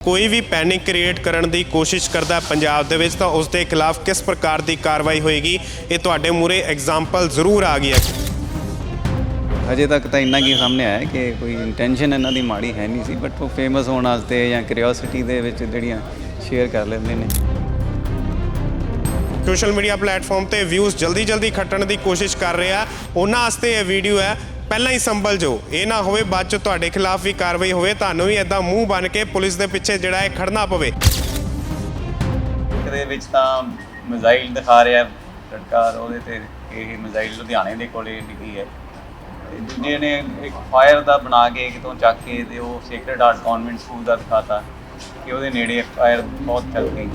ਕੋਈ ਵੀ panic create ਕਰਨ ਦੀ ਕੋਸ਼ਿਸ਼ ਕਰਦਾ ਪੰਜਾਬ ਦੇ ਵਿੱਚ ਤਾਂ ਉਸ ਦੇ ਖਿਲਾਫ ਕਿਸ ਪ੍ਰਕਾਰ ਦੀ ਕਾਰਵਾਈ ਹੋਏਗੀ? ਇਹ ਤੁਹਾਡੇ ਮੂਰੇ ਐਗਜ਼ਾਮਪਲ ਜ਼ਰੂਰ ਆ ਗਈ ਹੈ। ਅਜੇ ਤੱਕ ਤਾਂ ਇੰਨਾ ਕੀ ਸਾਹਮਣੇ ਆਇਆ ਹੈ ਕਿ ਕੋਈ ਇੰਟੈਂਸ਼ਨ ਇਹਨਾਂ ਦੀ ਮਾੜੀ ਹੈ ਨਹੀਂ ਸੀ ਬਟ ਉਹ ਫੇਮਸ ਹੋਣ ਵਾਸਤੇ ਜਾਂ ਕਿਉਰਿਓਸਿਟੀ ਦੇ ਵਿੱਚ ਜਿਹੜੀਆਂ ਸ਼ੇਅਰ ਕਰ ਲੈਂਦੇ ਨੇ। ਸੋਸ਼ਲ ਮੀਡੀਆ ਪਲੇਟਫਾਰਮ ਤੇ ਵਿਊਜ਼ ਜਲਦੀ ਜਲਦੀ ਖੱਟਣ ਦੀ ਕੋਸ਼ਿਸ਼ ਕਰ ਰਿਹਾ ਉਹਨਾਂ ਵਾਸਤੇ ਇਹ ਵੀਡੀਓ ਹੈ ਪਹਿਲਾਂ ਹੀ ਸੰਭਲ ਜੋ ਇਹ ਨਾ ਹੋਵੇ ਬਾਅਦ ਚ ਤੁਹਾਡੇ ਖਿਲਾਫ ਵੀ ਕਾਰਵਾਈ ਹੋਵੇ, ਤੁਹਾਨੂੰ ਵੀ ਐਦਾਂ ਮੂੰਹ ਬਨ ਕੇ ਪੁਲਿਸ ਦੇ ਪਿੱਛੇ ਜਿਹੜਾ ਹੈ ਖੜਨਾ ਪਵੇ। ਦੇ ਵਿੱਚ ਤਾਂ ਮਿਜ਼ਾਈਲ ਦਿਖਾ ਰਿਹਾ ਸਰਕਾਰ ਉਹਦੇ ਤੇ ਇਹ ਮਿਜ਼ਾਈਲ ਲੁਧਿਆਣੇ ਦੇ ਕੋਲੇ ਡਿੱਗੀ ਹੈ। ਦੂਜੇ ਨੇ ਇੱਕ ਫਾਇਰ ਦਾ ਬਣਾ ਕੇ ਕਿਤੋਂ ਚੱਕ ਕੇ ਤੇ ਉਹ ਸੇਕਰਡ ਹਾਰਟ ਕਨਵੈਂਟ ਸਕੂਲ ਦਾ ਦਿਖਾਤਾ ਕਿ ਉਹਦੇ ਨੇੜੇ ਫਾਇਰ ਬਹੁਤ ਚੱਲ ਗਈ।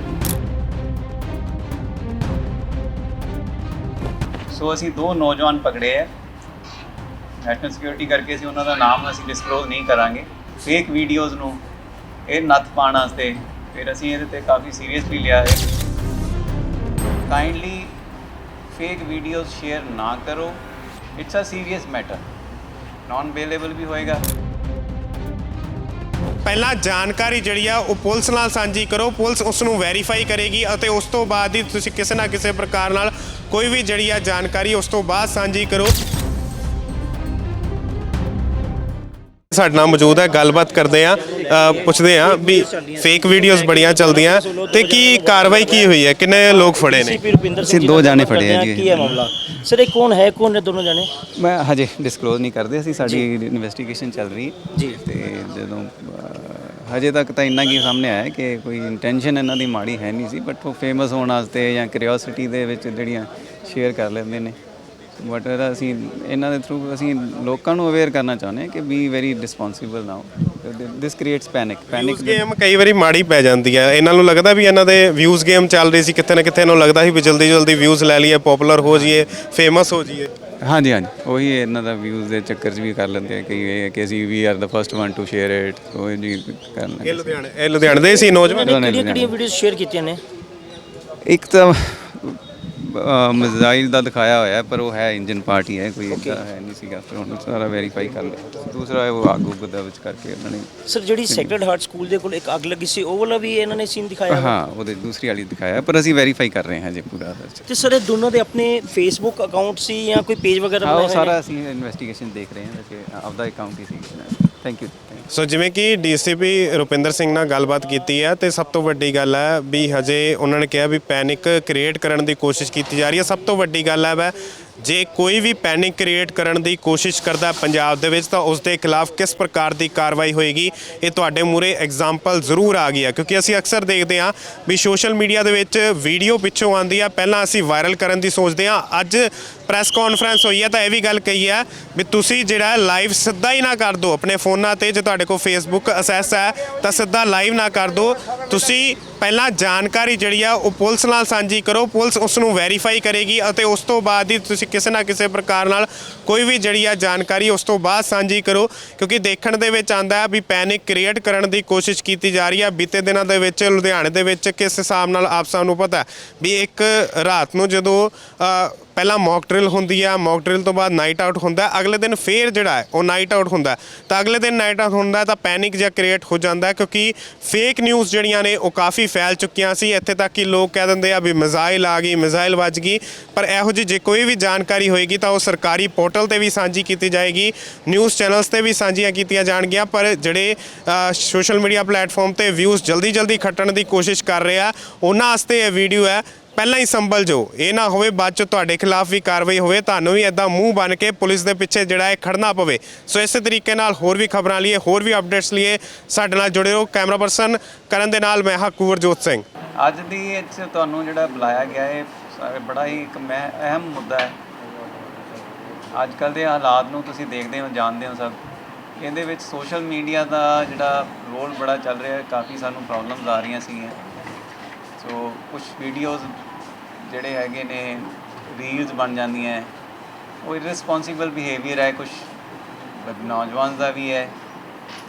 ਸੋ ਅਸੀਂ ਦੋ ਨੌਜਵਾਨ ਪਕੜੇ ਹੈ। ਨੈਸ਼ਨਲ ਸਿਕਿਉਰਿਟੀ ਕਰਕੇ ਅਸੀਂ ਉਹਨਾਂ ਦਾ ਨਾਮ ਅਸੀਂ ਡਿਸਕਲੋਜ਼ ਨਹੀਂ ਕਰਾਂਗੇ। ਫੇਕ ਵੀਡੀਓਜ਼ ਨੂੰ ਇਹ ਨੱਥ ਪਾਉਣ ਵਾਸਤੇ ਫਿਰ ਅਸੀਂ ਇਹਦੇ ਤੇ ਕਾਫੀ ਸੀਰੀਅਸਲੀ ਲਿਆ ਹੈ। ਕਾਈਂਡਲੀ ਫੇਕ ਵੀਡੀਓਜ਼ ਸ਼ੇਅਰ ਨਾ ਕਰੋ। It's a serious matter non available ਵੀ ਹੋਏਗਾ। ਪਹਿਲਾਂ ਜਾਣਕਾਰੀ ਜਿਹੜੀ ਆ, ਉਹ ਪੁਲਿਸ ਨਾਲ ਸਾਂਝੀ ਕਰੋ। ਪੁਲਿਸ ਉਸ ਨੂੰ ਵੈਰੀਫਾਈ ਕਰੇਗੀ ਅਤੇ ਉਸ ਤੋਂ ਬਾਅਦ ਹੀ ਤੁਸੀਂ ਕਿਸੇ ਨਾ ਕਿਸੇ ਪ੍ਰਕਾਰ ਨਾਲ ਕੋਈ ਵੀ ਜਿਹੜੀ ਆ ਜਾਣਕਾਰੀ ਉਸ ਤੋਂ ਬਾਅਦ ਸਾਂਝੀ ਕਰੋ। ਸਾਡੇ ਨਾਲ ਮੌਜੂਦ ਹੈ ਗੱਲਬਾਤ ਕਰਦੇ ਆ ਪੁੱਛਦੇ ਆ ਵੀ ਫੇਕ ਵੀਡੀਓਜ਼ ਬੜੀਆਂ ਚੱਲਦੀਆਂ ਤੇ ਕੀ ਕਾਰਵਾਈ ਕੀ ਹੋਈ ਹੈ? ਕਿੰਨੇ ਲੋਕ ਫੜੇ ਨੇ? ਸਿੰਘ ਦੋ ਜਾਣੇ ਫੜੇ ਆ ਜੀ। ਕੀ ਹੈ ਮਾਮਲਾ? ਸਰ ਇਹ ਕੌਣ ਹੈ? ਕੌਣ ਨੇ ਦੋਨੋਂ ਜਾਣੇ? ਮੈਂ ਹਜੇ ਡਿਸਕਲੋਜ਼ ਨਹੀਂ ਕਰਦੇ ਅਸੀਂ ਸਾਡੀ ਇਨਵੈਸਟੀਗੇਸ਼ਨ ਚੱਲ ਰਹੀ ਹੈ। ਜੀ। ਤੇ ਜਦੋਂ ਹਜੇ ਤੱਕ ਤਾਂ ਇੰਨਾ ਕੀ ਸਾਹਮਣੇ ਆਇਆ ਕਿ ਕੋਈ ਇੰਟੈਂਸ਼ਨ ਇਹਨਾਂ ਦੀ ਮਾੜੀ ਹੈ ਨਹੀਂ ਸੀ ਬਟ ਉਹ ਫੇਮਸ ਹੋਣ ਵਾਸਤੇ ਜਾਂ ਕਿਉਰਿਓਸਿਟੀ ਦੇ ਵਿੱਚ ਜਿਹੜੀਆਂ ਸ਼ੇਅਰ ਕਰ ਲੈਂਦੇ ਨੇ। ਬਟ ਅਸੀਂ ਇਹਨਾਂ ਦੇ ਥਰੂ ਅਸੀਂ ਲੋਕਾਂ ਨੂੰ ਅਵੇਅਰ ਕਰਨਾ ਚਾਹੁੰਦੇ ਹਾਂ ਕਿ be very responsible now this creates panic panic views game ਕਈ ਵਾਰੀ ਮਾੜੀ ਪੈ ਜਾਂਦੀ ਹੈ। ਇਹਨਾਂ ਨੂੰ ਲੱਗਦਾ ਵੀ ਇਹਨਾਂ ਦੇ ਵਿਊਜ਼ ਗੇਮ ਚੱਲ ਰਹੀ ਸੀ ਕਿਤੇ ਨਾ ਕਿਤੇ ਇਹਨਾਂ ਨੂੰ ਲੱਗਦਾ ਸੀ ਵੀ ਜਲਦੀ ਜਲਦੀ ਵਿਊਜ਼ ਲੈ ਲਈਏ ਪਪੂਲਰ ਹੋ ਜਾਈਏ ਫੇਮਸ ਹੋ ਜਾਈਏ। ਹਾਂਜੀ ਹਾਂਜੀ। ਉਹੀ ਇਹਨਾਂ ਦਾ ਵਿਊਜ਼ ਦੇ ਚੱਕਰ 'ਚ ਵੀ ਕਰ ਲੈਂਦੇ ਆ ਕਿ ਇਹ ਕਿ ਅਸੀਂ we are the first one to share it ਉਹ ਜੀ ਕਰ ਲੈਂਦੇ ਇਹ ਲੁਧਿਆਣੇ ਇਹ ਲੁਧਿਆਣੇ ਦੇ ਸੀ ਨੌਜਵਾਨ। ਕਿਹੜੀਆਂ ਕਿਹੜੀਆਂ ਵੀਡੀਓਜ਼ ਸ਼ੇਅਰ ਕੀਤੀਆਂ ਨੇ? ਇੱਕ ਤਾਂ ਮਿਜ਼ਾਈਲ ਦਾ ਦਿਖਾਇਆ ਹੋਇਆ ਹੈ, ਪਰ ਉਹ ਹੈ ਇੰਜਨ ਪਾਰਟੀ ਹੈ ਕੋਈ ਏਦਾਂ ਹੈ ਨਹੀਂ ਸੀਗਾ। ਫਿਰ ਹੁਣ ਸਾਰਾ ਵੈਰੀਫਾਈ ਕਰ ਲਿਆ। ਦੂਸਰਾ ਹੈ ਉਹ ਆਗੂ ਗੁੱਦਾ ਵਿੱਚ ਕਰਕੇ ਉਹਨਾਂ ਨੇ ਸਰ ਜਿਹੜੀ ਸੈਕਰਡ ਹਾਰਟ ਸਕੂਲ ਦੇ ਕੋਲ ਇੱਕ ਅੱਗ ਲੱਗੀ ਸੀ ਉਹ ਵਾਲਾ ਵੀ ਇਹਨਾਂ ਨੇ ਸੀਨ ਦਿਖਾਇਆ ਹਾਂ ਉਹਦੇ ਦੂਸਰੀ ਵਾਲੀ ਦਿਖਾਇਆ ਪਰ ਅਸੀਂ ਵੈਰੀਫਾਈ ਕਰ ਰਹੇ ਹਾਂ ਜੇ ਪੂਰਾ ਤੇ ਸਰ ਇਹ ਦੋਨੋਂ ਦੇ ਆਪਣੇ ਫੇਸਬੁੱਕ ਅਕਾਊਂਟ ਸੀ ਜਾਂ ਕੋਈ ਪੇਜ ਵਗੈਰਾ ਹਾਂ ਉਹ ਹੋਏ ਸਾਰਾ ਅਸੀਂ ਇਨਵੈਸਟੀਗੇਸ਼ਨ ਦੇਖ ਰਹੇ ਹਾਂ ਕਿ ਆਪਦਾ ਅਕਾਊਂਟ ਹੀ ਸੀ। ਥੈਂਕ ਯੂ ਸੋ ਜਿਵੇਂ ਕਿ ਡੀਸੀਪੀ ਰੁਪਿੰਦਰ ਸਿੰਘ ਨਾਲ ਗੱਲਬਾਤ ਕੀਤੀ ਹੈ ਤੇ ਸਭ ਤੋਂ ਵੱਡੀ ਗੱਲ ਹੈ ਵੀ ਹਜੇ ਉਹਨਾਂ ਨੇ ਕਿਹਾ ਵੀ ਪੈਨਿਕ ਕ੍ਰੀਏਟ ਕਰਨ ਦੀ ਕੋਸ਼ਿਸ਼ ਕੀਤੀ ਜਾ ਰਹੀ ਹੈ। ਸਭ ਤੋਂ ਵੱਡੀ ਗੱਲ ਹੈ ਵੈ, ਜੇ ਕੋਈ ਵੀ ਪੈਨਿਕ ਕ੍ਰੀਏਟ ਕਰਨ ਦੀ ਕੋਸ਼ਿਸ਼ ਕਰਦਾ ਪੰਜਾਬ ਦੇ ਵਿੱਚ, ਤਾਂ ਉਸ ਦੇ ਖਿਲਾਫ ਕਿਸ ਪ੍ਰਕਾਰ ਦੀ ਕਾਰਵਾਈ ਹੋਏਗੀ? ਇਹ ਤੁਹਾਡੇ ਮੂਰੇ ਐਗਜ਼ਾਮਪਲ ਜ਼ਰੂਰ ਆ ਗਈ ਹੈ, ਕਿਉਂਕਿ ਅਸੀਂ ਅਕਸਰ ਦੇਖਦੇ ਹਾਂ ਵੀ ਸੋਸ਼ਲ ਮੀਡੀਆ ਦੇ ਵਿੱਚ ਵੀਡੀਓ ਪਿੱਛੋਂ ਆਉਂਦੀ ਆ ਪਹਿਲਾਂ ਅਸੀਂ ਵਾਇਰਲ ਕਰਨ ਦੀ ਸੋਚਦੇ ਹਾਂ। ਅੱਜ ਪ੍ਰੈਸ ਕਾਨਫਰੰਸ ਹੋਈ ਹੈ ਤਾਂ ਇਹ ਵੀ ਗੱਲ ਕਹੀ ਹੈ ਵੀ ਤੁਸੀਂ ਜਿਹੜਾ ਲਾਈਵ ਸਿੱਧਾ ਹੀ ਨਾ ਕਰ ਦਿਓ ਆਪਣੇ ਫੋਨਾਂ ਤੇ, ਜੇ ਤੁਹਾਡੇ ਕੋਲ ਫੇਸਬੁੱਕ ਅਸੈਸ ਹੈ ਤਾਂ ਸਿੱਧਾ ਲਾਈਵ ਨਾ ਕਰ ਦਿਓ। ਤੁਸੀਂ ਪਹਿਲਾਂ ਜਾਣਕਾਰੀ ਜਿਹੜੀ ਆ, ਉਹ ਪੁਲਿਸ ਨਾਲ ਸਾਂਝੀ ਕਰੋ, ਪੁਲਿਸ ਉਸ ਨੂੰ ਵੈਰੀਫਾਈ ਕਰੇਗੀ ਅਤੇ ਉਸ ਤੋਂ ਬਾਅਦ ਹੀ ਤੁਸੀਂ ਕਿਸੇ ਨਾ ਕਿਸੇ ਪ੍ਰਕਾਰ ਨਾਲ ਕੋਈ ਵੀ ਜਿਹੜੀ ਆ ਜਾਣਕਾਰੀ ਉਸ ਤੋਂ ਬਾਅਦ ਸਾਂਝੀ ਕਰੋ, ਕਿਉਂਕਿ ਦੇਖਣ ਦੇ ਵਿੱਚ ਆਂਦਾ ਹੈ ਵੀ ਪੈਨਿਕ ਕ੍ਰੀਏਟ ਕਰਨ ਦੀ ਕੋਸ਼ਿਸ਼ ਕੀਤੀ ਜਾ ਰਹੀ ਹੈ। ਬੀਤੇ ਦਿਨਾਂ ਦੇ ਵਿੱਚ, ਲੁਧਿਆਣੇ ਦੇ ਵਿੱਚ ਕਿਸ ਹਿਸਾਬ ਨਾਲ ਆਪ ਸਭ ਨੂੰ ਪਤਾ ਵੀ ਇੱਕ ਰਾਤ ਨੂੰ ਜਦੋਂ ਪਹਿਲਾਂ ਮੌਕ ਡਰਿਲ ਹੁੰਦੀ ਆ ਮੌਕ ਡਰਿਲ ਤੋਂ ਬਾਅਦ ਨਾਈਟ ਆਊਟ ਹੁੰਦਾ ਅਗਲੇ ਦਿਨ ਫੇਰ ਜਿਹੜਾ ਹੈ ਉਹ ਨਾਈਟ ਆਊਟ ਹੁੰਦਾ ਤਾਂ ਅਗਲੇ ਦਿਨ ਨਾਈਟ ਆਊਟ ਹੁੰਦਾ ਤਾਂ ਪੈਨਿਕ ਜਿਹਾ ਕ੍ਰੀਏਟ ਹੋ ਜਾਂਦਾ ਕਿਉਂਕਿ ਫੇਕ ਨਿਊਜ਼ ਜਿਹੜੀਆਂ ਨੇ ਉਹ ਕਾਫੀ ਫੈਲ ਚੁੱਕੀਆਂ ਸੀ। ਇੱਥੇ ਤੱਕ ਕਿ ਲੋਕ ਕਹਿ ਦਿੰਦੇ ਆ ਵੀ ਮਿਜ਼ਾਈਲ ਆ ਗਈ ਮਿਜ਼ਾਈਲ ਵੱਜ ਗਈ। ਪਰ ਇਹੋ ਜਿਹੀ ਜੇ ਕੋਈ ਵੀ ਜਾਣਕਾਰੀ ਹੋਏਗੀ ਤਾਂ ਉਹ ਸਰਕਾਰੀ ਪੋਰਟਲ ਤੇ ਵੀ ਸਾਂਝੀ ਕੀਤੀ ਜਾਏਗੀ ਨਿਊਜ਼ ਚੈਨਲਸ ਤੇ ਵੀ ਸਾਂਝੀਆਂ ਕੀਤੀਆਂ ਜਾਣਗੀਆਂ। ਪਰ ਜਿਹੜੇ ਸੋਸ਼ਲ ਮੀਡੀਆ ਪਲੇਟਫਾਰਮ ਤੇ ਵਿਊਜ਼ ਜਲਦੀ ਜਲਦੀ ਖੱਟਣ ਦੀ ਕੋਸ਼ਿਸ਼ ਕਰ ਰਹੇ ਆ, ਉਹਨਾਂ ਵਾਸਤੇ ਇਹ ਵੀਡੀਓ ਹੈ ਪਹਿਲਾਂ ਹੀ ਸੰਭਲ ਜੋ ਇਹ ਨਾ ਹੋਵੇ ਬਾਅਦ ਚ ਤੁਹਾਡੇ ਖਿਲਾਫ ਵੀ ਕਾਰਵਾਈ ਹੋਵੇ, ਤੁਹਾਨੂੰ ਵੀ ਐਦਾਂ ਮੂੰਹ ਬਨ ਕੇ ਪੁਲਿਸ ਦੇ ਪਿੱਛੇ ਜਿਹੜਾ ਹੈ ਖੜਨਾ ਪਵੇ। ਸੋ ਇਸੇ ਤਰੀਕੇ ਨਾਲ ਹੋਰ ਵੀ ਖਬਰਾਂ ਲਈਏ ਹੋਰ ਵੀ ਅਪਡੇਟਸ ਲਈਏ ਸਾਡੇ ਨਾਲ ਜੁੜੇ ਰਹੋ ਕੈਮਰਾ ਪਰਸਨ ਕਰਨ ਦੇ ਨਾਲ ਮੈਂ ਹਾਂ ਕੁਵਰਜੋਤ ਸਿੰਘ। ਅੱਜ ਦੀ ਇਹ ਤੁਹਾਨੂੰ ਜਿਹੜਾ ਬੁਲਾਇਆ ਗਿਆ ਹੈ ਬੜਾ ਹੀ ਇੱਕ ਮੈਂ ਅਹਿਮ ਮੁੱਦਾ ਹੈ। ਅੱਜ ਕੱਲ ਦੇ ਹਾਲਾਤ ਨੂੰ ਤੁਸੀਂ ਦੇਖਦੇ ਹੋ, ਜਾਣਦੇ ਹੋ ਸਭ। ਇਹਦੇ ਵਿੱਚ ਸੋਸ਼ਲ ਮੀਡੀਆ ਦਾ ਜਿਹੜਾ ਰੋਲ ਬੜਾ ਚੱਲ ਰਿਹਾ ਹੈ, ਕਾਫੀ ਸਾਨੂੰ ਪ੍ਰੋਬਲਮਸ ਆ ਰਹੀਆਂ ਸੀਗੀਆਂ। ਕੁਝ ਵੀਡੀਓਜ਼ ਜਿਹੜੇ ਹੈਗੇ ਨੇ ਰੀਲਸ ਬਣ ਜਾਂਦੀਆਂ ਉਹ ਇਰਰਿਸਪੌਂਸਿਬਲ ਬਿਹੇਵੀਅਰ ਹੈ ਕੁਝ ਨੌਜਵਾਨ ਦਾ ਵੀ ਹੈ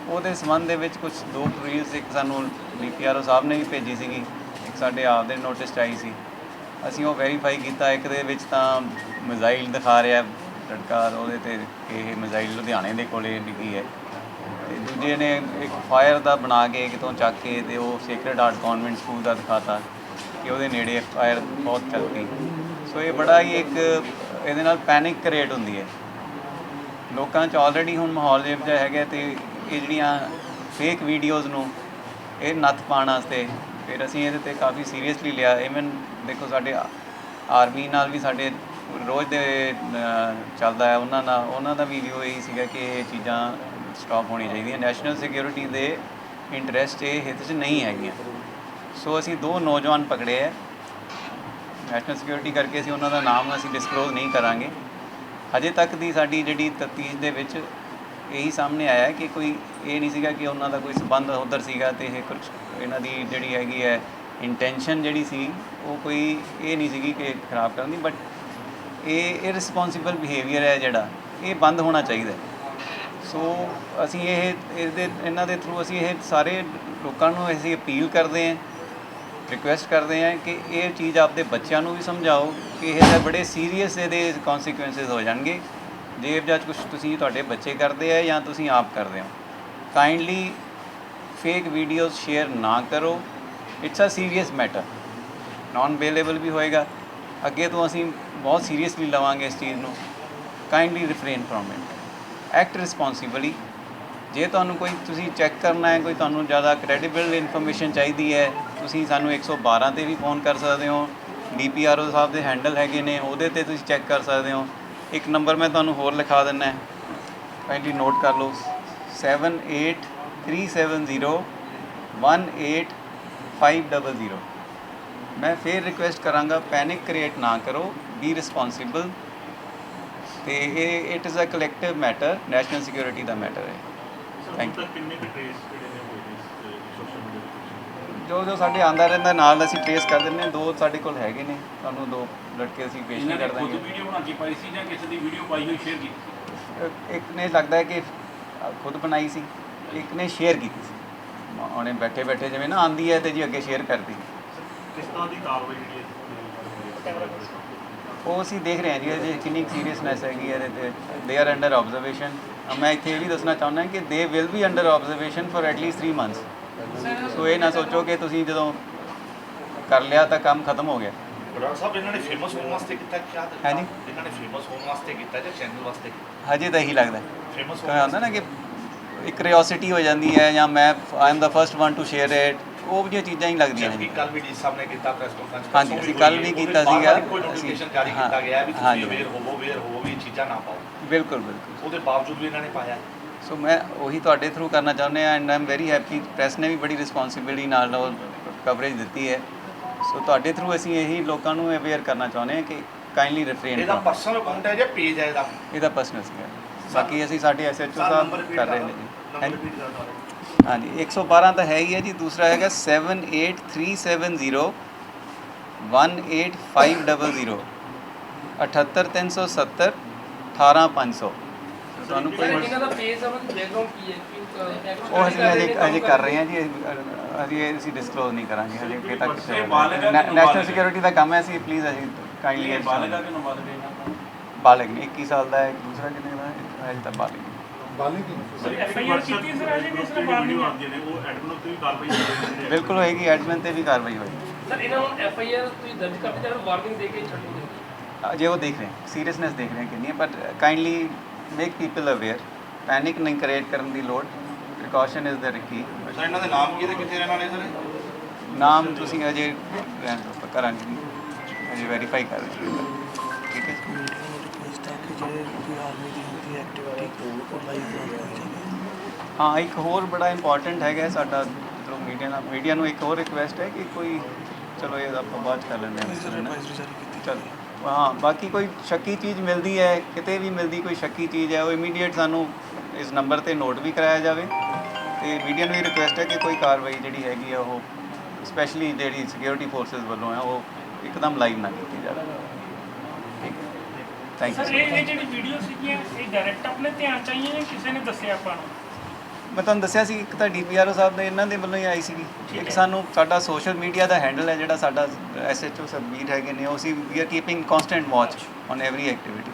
ਉਹਦੇ ਸੰਬੰਧ ਦੇ ਵਿੱਚ ਕੁਝ ਦੋ ਰੀਲਸ ਇੱਕ ਸਾਨੂੰ ਡੀਪੀਆਰਓ ਸਾਹਿਬ ਨੇ ਵੀ ਭੇਜੀ ਸੀਗੀ, ਇੱਕ ਸਾਡੇ ਆਪ ਦੇ ਨੋਟਿਸ 'ਚ ਆਈ ਸੀ। ਅਸੀਂ ਉਹ ਵੈਰੀਫਾਈ ਕੀਤਾ, ਇੱਕ ਦੇ ਵਿੱਚ ਤਾਂ ਮਿਜ਼ਾਈਲ ਦਿਖਾ ਰਿਹਾ ਲੜਕਾ, ਉਹਦੇ ਤੇ ਇਹ ਮਿਜ਼ਾਈਲ ਲੁਧਿਆਣੇ ਦੇ ਕੋਲੇ ਡਿੱਗੀ ਹੈ ਤੇ ਦੂਜੇ ਨੇ ਇੱਕ ਫਾਇਰ ਦਾ ਬਣਾ ਕੇ ਕਿਤੋਂ ਚੱਕ ਕੇ ਤੇ ਉਹ ਸੇਕਰਡ ਹਾਰਟ ਕਨਵੈਂਟ ਸਕੂਲ ਦਾ ਦਿਖਾਤਾ। ਕਿ ਉਹਦੇ ਨੇੜੇ ਫਾਇਰ ਬਹੁਤ ਚੱਲ ਗਈ। ਸੋ ਇਹ ਬੜਾ ਹੀ ਇੱਕ, ਇਹਦੇ ਨਾਲ ਪੈਨਿਕ ਕ੍ਰੀਏਟ ਹੁੰਦੀ ਹੈ। ਲੋਕਾਂ 'ਚ ਆਲਰੇਡੀ ਹੁਣ ਮਾਹੌਲ ਜਿਹਾ ਜਿਹਾ ਹੈਗਾ ਤੇ ਇਹ ਜਿਹੜੀਆਂ ਫੇਕ ਵੀਡੀਓਜ਼ ਨੂੰ ਇਹ ਨੱਥ ਪਾਉਣ ਵਾਸਤੇ ਫਿਰ ਅਸੀਂ ਇਹਦੇ ਤੇ ਕਾਫੀ ਸੀਰੀਅਸਲੀ ਲਿਆ। ਇਵਨ ਦੇਖੋ ਸਾਡੇ ਆਰਮੀ ਨਾਲ ਵੀ ਸਾਡੇ ਰੋਜ਼ ਦੇ ਚੱਲਦਾ ਹੈ ਉਹਨਾਂ ਨਾਲ, ਉਹਨਾਂ ਦਾ ਵੀ ਵਿਊ ਇਹੀ ਸੀਗਾ ਕਿ ਇਹ ਚੀਜ਼ਾਂ ਸਟਾਪ ਹੋਣੀ ਚਾਹੀਦੀਆਂ। ਨੈਸ਼ਨਲ ਸਿਕਿਉਰਿਟੀ ਦੇ ਇੰਟਰਸਟ ਇਹ ਹਿੱਤ 'ਚ ਨਹੀਂ ਹੈਗੀਆਂ। ਸੋ ਅਸੀਂ ਦੋ ਨੌਜਵਾਨ ਪਕੜੇ ਹੈ। ਨੈਸ਼ਨਲ ਸਿਕਿਉਰਿਟੀ ਕਰਕੇ ਅਸੀਂ ਉਹਨਾਂ ਦਾ ਨਾਮ ਅਸੀਂ ਡਿਸਕਲੋਜ਼ ਨਹੀਂ ਕਰਾਂਗੇ। ਹਜੇ ਤੱਕ ਦੀ ਸਾਡੀ ਜਿਹੜੀ ਤਫਤੀਸ਼ ਦੇ ਵਿੱਚ ਇਹੀ ਸਾਹਮਣੇ ਆਇਆ ਕਿ ਕੋਈ ਇਹ ਨਹੀਂ ਸੀਗਾ ਕਿ ਉਹਨਾਂ ਦਾ ਕੋਈ ਸਬੰਧ ਉਧਰ ਸੀਗਾ ਤੇ ਇਹ ਕੁਝ ਇਹਨਾਂ ਦੀ ਜਿਹੜੀ ਹੈਗੀ ਹੈ ਇੰਟੈਂਸ਼ਨ ਜਿਹੜੀ ਸੀ, ਉਹ ਕੋਈ ਇਹ ਨਹੀਂ ਸੀਗੀ ਕਿ ਖਰਾਬ ਕਰਨ ਦੀ ਬਟ ਇਹ ਇਰਰਿਸਪੌਂਸਿਬਲ ਬਿਹੇਵੀਅਰ ਹੈ ਜਿਹੜਾ, ਇਹ ਬੰਦ ਹੋਣਾ ਚਾਹੀਦਾ ਸੋ ਅਸੀਂ ਇਹ, ਇਹਦੇ, ਇਹਨਾਂ ਦੇ ਥਰੂ ਅਸੀਂ ਇਹ ਸਾਰੇ ਲੋਕਾਂ ਨੂੰ ਅਸੀਂ ਅਪੀਲ ਕਰਦੇ ਹਾਂ। ਰਿਕੁਐਸਟ ਕਰਦੇ ਹਾਂ ਕਿ ਇਹ ਚੀਜ਼ ਆਪਦੇ ਬੱਚਿਆਂ ਨੂੰ ਵੀ ਸਮਝਾਓ ਕਿ ਇਹ ਤਾਂ ਬੜੇ ਸੀਰੀਅਸ ਇਹਦੇ ਕਨਸੀਕੁਐਂਸਸ ਹੋ ਜਾਣਗੇ। ਜੇ ਇਹ ਜਾਂ ਕੁਝ ਤੁਸੀਂ ਤੁਹਾਡੇ ਬੱਚੇ ਕਰਦੇ ਆ ਜਾਂ ਤੁਸੀਂ ਆਪ ਕਰਦੇ ਹੋ? ਕਾਈਂਡਲੀ ਫੇਕ ਵੀਡੀਓਜ਼ ਸ਼ੇਅਰ ਨਾ ਕਰੋ। It's a serious matter non available ਵੀ ਹੋਏਗਾ। ਅੱਗੇ ਤੋਂ ਅਸੀਂ ਬਹੁਤ ਸੀਰੀਅਸਲੀ ਲਵਾਂਗੇ ਇਸ ਚੀਜ਼ ਨੂੰ। Kindly refrain from it act responsibly ਜੇ ਤੁਹਾਨੂੰ ਕੋਈ ਤੁਸੀਂ ਚੈੱਕ ਕਰਨਾ ਹੈ, ਕੋਈ ਤੁਹਾਨੂੰ ਜ਼ਿਆਦਾ ਕ੍ਰੈਡੀਬਲ ਇਨਫੋਰਮੇਸ਼ਨ ਚਾਹੀਦੀ ਹੈ, ਤੁਸੀਂ ਸਾਨੂੰ 112 ਤੇ ਵੀ ਫੋਨ ਕਰ ਸਕਦੇ ਹੋ। ਡੀਪੀਆਰਓ ਸਾਹਿਬ ਦੇ ਹੈਂਡਲ ਹੈਗੇ ਨੇ, ਉਹਦੇ ਤੇ ਤੁਸੀਂ ਚੈੱਕ ਕਰ ਸਕਦੇ ਹੋ। ਇੱਕ ਨੰਬਰ ਮੈਂ ਤੁਹਾਨੂੰ ਹੋਰ ਲਿਖਾ ਦਿੰਦਾ ਹੈ। ਕਾਈਂਡਲੀ ਨੋਟ ਕਰ ਲਓ। 7837018500 ਮੈਂ ਫੇਰ ਰਿਕੁਐਸਟ ਕਰਾਂਗਾ ਪੈਨਿਕ ਕ੍ਰੀਏਟ ਨਾ ਕਰੋ ਬੀ ਰਿਸਪੌਂਸਿਬਲ ਤੇ ਇਹ it is a collective matter national security the matter ਹੈ। ਥੈਂਕ ਯੂ ਕਿੰਨੇ ਕੁ ਟ੍ਰੇਸ ਜਿਹੜੇ ਨੇ ਹੋਏ ਨੇ ਸੋਸ਼ਲ ਮੀਡੀਆ ਜੋ ਜੋ ਸਾਡੇ ਆਂਦਾ ਰਹਿੰਦਾ ਨਾਲ ਅਸੀਂ ਟ੍ਰੇਸ ਕਰ ਦਿੰਦੇ ਹਾਂ। ਦੋ ਸਾਡੇ ਕੋਲ ਹੈਗੇ ਨੇ। ਤੁਹਾਨੂੰ ਦੋ ਲੜਕੇ ਅਸੀਂ ਪੇਸ਼ ਨਹੀਂ ਕਰ ਦਾਂਗੇ। ਵੀਡੀਓ ਬਣਾ ਕੇ ਪਾਈ ਸੀ ਜਾਂ ਕਿਸੇ ਦੀ ਵੀਡੀਓ ਪਾਈ ਹੋਈ ਸ਼ੇਅਰ ਕੀਤੀ? ਇੱਕ- ਇੱਕ ਨੇ ਲੱਗਦਾ ਹੈ ਕਿ ਖੁਦ ਬਣਾਈ ਸੀ। ਇੱਕ ਨੇ ਸ਼ੇਅਰ ਕੀਤੀ ਸੀ। ਉਹਨੇ ਬੈਠੇ ਬੈਠੇ ਜਿਵੇਂ ਨਾ ਆਂਦੀ ਹੈ ਤੇ ਜੀ ਅੱਗੇ ਸ਼ੇਅਰ ਕਰਦੀ। ਕਿਸ ਤਰ੍ਹਾਂ ਦੀ ਕਾਰਵਾਈ ਜਿਹੜੀ ਹੈ? ਉਹ ਅਸੀਂ ਦੇਖ ਰਹੇ ਹਾਂ ਜੀ ਇਹਦੇ 'ਚ ਕਿੰਨੀ ਸੀਰੀਅਸਨੈਸ ਹੈਗੀ ਹੈ ਇਹਦੇ ਤੇ। ਦੇ ਆਰ ਅੰਡਰ ਆਬਜ਼ਰਵੇਸ਼ਨ ਮੈਂ ਇੱਥੇ ਇਹ ਵੀ ਦੱਸਣਾ ਚਾਹੁੰਦਾ ਕਿ they will be under observation for at least 3 months so ਇਹ ਨਾ ਸੋਚੋ ਕਿ ਤੁਸੀਂ ਜਦੋਂ ਕਰ ਲਿਆ ਤਾਂ ਕੰਮ ਖਤਮ ਹੋ ਗਿਆ। ਬਰਾੜ ਸਾਹਿਬ ਇਹਨਾਂ ਨੇ ਫੇਮਸ ਹੋਣ ਵਾਸਤੇ ਕੀਤਾ ਕੀ ਆਦ ਹਾਂਜੀ। ਇਹਨਾਂ ਨੇ ਫੇਮਸ ਹੋਣ ਵਾਸਤੇ ਕੀਤਾ ਜਾਂ ਚੈਨਲ ਵਾਸਤੇ ਹਜੇ ਤਾਂ ਇਹੀ ਲੱਗਦਾ। ਫੇਮਸ ਕੋਈ ਆਉਂਦਾ ਨਾ ਕਿ ਇੱਕ ਕਿਉਰਿਓਸਿਟੀ ਹੋ ਜਾਂਦੀ ਹੈ ਜਾਂ ਮੈਂ I am the first one to share it ਉਹ ਜਿਹੀਆਂ ਚੀਜ਼ਾਂ ਹੀ ਲੱਗਦੀਆਂ ਨੇ ਕੱਲ ਵੀ ਡੀ ਸਾਹਮਣੇ ਕੀਤਾ ਪ੍ਰੈਸ ਕਾਨਫਰੰਸ ਹਾਂਜੀ, ਅਸੀਂ ਕੱਲ੍ਹ ਵੀ ਕੀਤਾ ਸੀਗਾ। ਕੋਈ ਨੋਟੀਫਿਕੇਸ਼ਨ ਜਾਰੀ ਕੀਤਾ ਗਿਆ ਵੀ। ਤੁਸੀਂ ਅਵੇਅਰ ਹੋਵੋ ਅਵੇਅਰ ਹੋਵੋ ਵੀ ਚੀਜ਼ਾਂ ਨਾ ਪਾਓ। ਬਿਲਕੁਲ ਬਿਲਕੁਲ। ਉਹਦੇ ਬਾਵਜੂਦ ਵੀ ਇਹਨਾਂ ਨੇ ਪਾਇਆ। ਸੋ ਮੈਂ ਉਹੀ ਤੁਹਾਡੇ ਥਰੂ ਕਰਨਾ ਚਾਹੁੰਦੇ ਆ and I am very happy press ਨੇ ਵੀ ਬੜੀ ਰਿਸਪੌਂਸਿਬਿਲਿਟੀ ਨਾਲ ਉਹ ਕਵਰੇਜ ਦਿੱਤੀ ਹੈ। ਸੋ ਤੁਹਾਡੇ ਥਰੂ ਅਸੀਂ ਇਹੀ ਲੋਕਾਂ ਨੂੰ ਅਵੇਅਰ ਕਰਨਾ ਚਾਹੁੰਦੇ ਹਾਂ ਕਿ ਕਾਈਂਡਲੀ ਰਿਫਰੇਨ ਇਹਦਾ ਪਰਸਨਲ ਅਕਾਊਂਟ ਹੈ ਜਾਂ ਪੇਜ ਹੈ ਇਹਦਾ? ਇਹਦਾ ਪਰਸਨਲ ਸੀਗਾ। ਬਾਕੀ ਅਸੀਂ ਸਾਡੇ ਐਸਐਚਓ ਸਾਹਿਬ ਕਰ ਰਹੇ ਨੇ। ਜੀ ਹਾਂਜੀ। ਰਿਪੀਟ ਕਰ ਦਿਓ ਹਾਂਜੀ 112 ਤਾਂ ਹੈ ਹੀ ਹੈ ਜੀ ਦੂਸਰਾ ਹੈਗਾ 78370 18500 78370 18500 ਤੁਹਾਨੂੰ ਕੋਈ ਇਹਨਾਂ ਦਾ ਫੇਸ ਆ ਉਹਦਾ ਬੈਕਗ੍ਰਾਉਂਡ ਕੀ ਹੈ? ਕਿ ਉਹ ਅਸੀਂ ਅਜੇ ਅਜੇ ਕਰ ਰਹੇ ਹਾਂ ਜੀ ਅਜੇ ਅਸੀਂ ਡਿਸਕਲੋਜ਼ ਨਹੀਂ ਕਰਾਂਗੇ ਹਜੇ ਅੱਗੇ ਤੱਕ ਕਿ ਨੈਸ਼ਨਲ? ਸਿਕਿਉਰਿਟੀ ਦਾ ਕੰਮ ਹੈ ਅਸੀਂ ਪਲੀਜ਼ ਅਸੀਂ ਕਾਈਂਡਲੀ ਇਹ ਬਾਲਗਾ ਕਿ ਨੇ 21 ਸਾਲ ਦਾ ਹੈ ਦੂਸਰਾ ਕਿੰਨੇ ਦਾ ਹੈ? ਅਜੇ ਤਾਂ ਬਾਲਗ ਬਿਲਕੁਲ ਹੋਏਗੀ ਐਡਮਿਨ ਤੇ ਵੀ ਕਾਰਵਾਈ ਹੋਏਗੀ। ਸਰ ਇਹਨਾਂ ਨੂੰ ਐਫ ਆਈ ਆਰ ਤੁਸੀਂ ਦਰਜ ਕਰਦੇ ਜਾਂ ਵਾਰਨਿੰਗ ਦੇ ਕੇ ਛੱਡੋਗੇ ਅਜੇ ਉਹ ਦੇਖ ਰਹੇ ਹਾਂ ਸੀਰੀਅਸਨੈਸ ਦੇਖ ਰਹੇ ਹਾਂ ਕਿੰਨੀ ਹੈ but kindly make people aware panic ਨਹੀਂ ਕ੍ਰੀਏਟ ਕਰਨ ਦੀ ਲੋੜ precaution is the key sir ਇਹਨਾਂ ਦੇ ਨਾਮ ਕੀ ਤੇ ਕਿੱਥੇ ਰਹਿਣ ਵਾਲੇ ਸਰ? ਨਾਮ ਤੁਸੀਂ ਅਜੇ ਕਰਾਂਗੇ ਜੀ। ਅਜੇ ਵੈਰੀਫਾਈ ਕਰ ਰਹੇ ਹਾਂ। ਹੈ ਹਾਂ ਇੱਕ ਹੋਰ ਬੜਾ ਇੰਪੋਰਟੈਂਟ ਹੈਗਾ ਸਾਡਾ ਚਲੋ ਮੀਡੀਆ ਨਾਲ ਮੀਡੀਆ ਨੂੰ ਇੱਕ ਹੋਰ ਰਿਕੁਐਸਟ ਹੈ ਕਿ ਕੋਈ ਚਲੋ ਇਹ ਆਪਾਂ ਬਾਅਦ 'ਚ ਕਰ ਲੈਂਦੇ ਹਾਂ ਚਲੋ। ਹਾਂ ਬਾਕੀ ਕੋਈ ਸ਼ੱਕੀ ਚੀਜ਼ ਮਿਲਦੀ ਹੈ ਕਿਤੇ ਵੀ ਮਿਲਦੀ ਕੋਈ ਸ਼ੱਕੀ ਚੀਜ਼ ਹੈ ਉਹ ਇਮੀਡੀਏਟ ਸਾਨੂੰ ਇਸ ਨੰਬਰ ਤੇ ਨੋਟ ਵੀ ਕਰਾਇਆ ਜਾਵੇ। ਤੇ ਮੀਡੀਆ ਨੂੰ ਇਹ ਰਿਕੁਐਸਟ ਹੈ ਕਿ ਕੋਈ ਕਾਰਵਾਈ ਜਿਹੜੀ ਹੈਗੀ ਆ ਉਹ ਸਪੈਸ਼ਲੀ ਜਿਹੜੀ ਸਿਕਿਉਰਿਟੀ ਫੋਰਸਸ ਵੱਲੋਂ ਹੈ ਉਹ ਇੱਕਦਮ ਲਾਈਵ ਨਾ ਕੀਤੀ ਜਾਵੇ। ਥੈਂਕ ਸਰ ਯੂ ਇਹ ਇਹ ਜਿਹੜੀ ਵੀਡੀਓ ਸੀਗੀਆਂ ਇਹ ਡਾਇਰੈਕਟ ਆਪਣੇ ਧਿਆਨ ਚ ਆਈਆਂ ਜਾਂ ਕਿਸੇ ਨੇ ਦੱਸਿਆ ਆਪਾਂ ਨੂੰ? ਮੈਂ ਤੁਹਾਨੂੰ ਦੱਸਿਆ ਸੀ ਇੱਕ ਤਾਂ ਡੀਪੀਆਰਓ ਸਾਹਿਬ ਦੇ ਇਹਨਾਂ ਦੇ ਵੱਲੋਂ ਹੀ ਆਈ ਸੀਗੀ। ਇੱਕ ਸਾਨੂੰ ਸਾਡਾ ਸੋਸ਼ਲ ਮੀਡੀਆ ਦਾ ਹੈਂਡਲ ਹੈ ਜਿਹੜਾ ਸਾਡਾ ਐਸਐਚਓ ਸਬਮੀਰ ਹੈਗੇ ਨੇ ਉਹ ਅਸੀਂ we are keeping constant watch on every activity